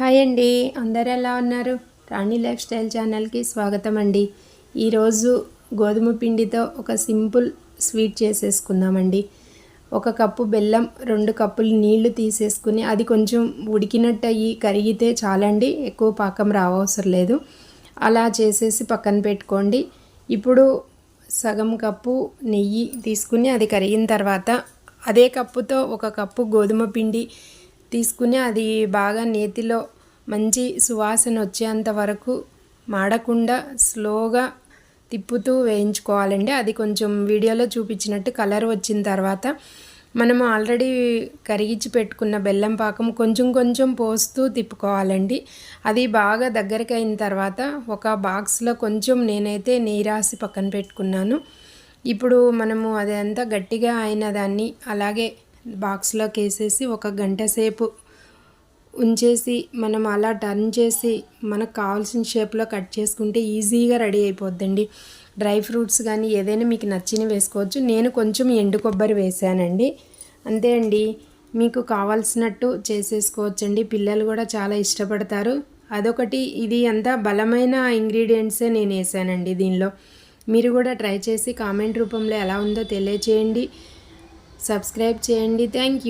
Hi అండి. అందరు ఎలా ఉన్నారు? రాణి లైఫ్ స్టైల్ ఛానల్కి స్వాగతం అండి. ఈరోజు గోధుమ పిండితో ఒక సింపుల్ స్వీట్ చేసేసుకుందామండి. ఒక కప్పు బెల్లం రెండు కప్పులు నీళ్ళు తీసేసుకుని అది కొంచెం ఉడికినట్టు అయ్యి కరిగితే చాలండి. ఎక్కువ పాకం రావసరం లేదు. అలా చేసేసి పక్కన పెట్టుకోండి. ఇప్పుడు సగం కప్పు నెయ్యి తీసుకుని అది కరిగిన తర్వాత అదే కప్పుతో ఒక కప్పు గోధుమ పిండి తీసుకుని అది బాగా నేతిలో మంచి సువాసన వచ్చేంత వరకు మాడకుండా స్లోగా తిప్పుతూ వేయించుకోవాలండి. అది కొంచెం వీడియోలో చూపించినట్టు కలర్ వచ్చిన తర్వాత మనం ఆల్రెడీ కరిగించి పెట్టుకున్న బెల్లం పాకం కొంచెం కొంచెం పోస్తూ తిప్పుకోవాలండి. అది బాగా దగ్గరికి అయిన తర్వాత ఒక బాక్స్లో కొంచెం నేనైతే నెయ్యి రాసి పక్కన పెట్టుకున్నాను. ఇప్పుడు మనము అదంతా గట్టిగా అయిన దాన్ని అలాగే బాక్స్లోకి వేసేసి ఒక గంట సేపు ఉంచేసి మనం అలా టర్న్ చేసి మనకు కావాల్సిన షేప్లో కట్ చేసుకుంటే ఈజీగా రెడీ అయిపోద్దండి. డ్రై ఫ్రూట్స్ కానీ ఏదైనా మీకు నచ్చిన వేసుకోవచ్చు. నేను కొంచెం ఎండు కొబ్బరి వేసానండి. అంతే అండి. మీకు కావాల్సినట్టు చేసేసుకోవచ్చండి. పిల్లలు కూడా చాలా ఇష్టపడతారు. అదొకటి. ఇది అంతా బలమైన ఇంగ్రీడియంట్సే నేను వేసానండి దీనిలో. మీరు కూడా ట్రై చేసి కామెంట్ రూపంలో ఎలా ఉందో తెలియచేయండి. సబ్స్క్రైబ్ చేయండి. Thank you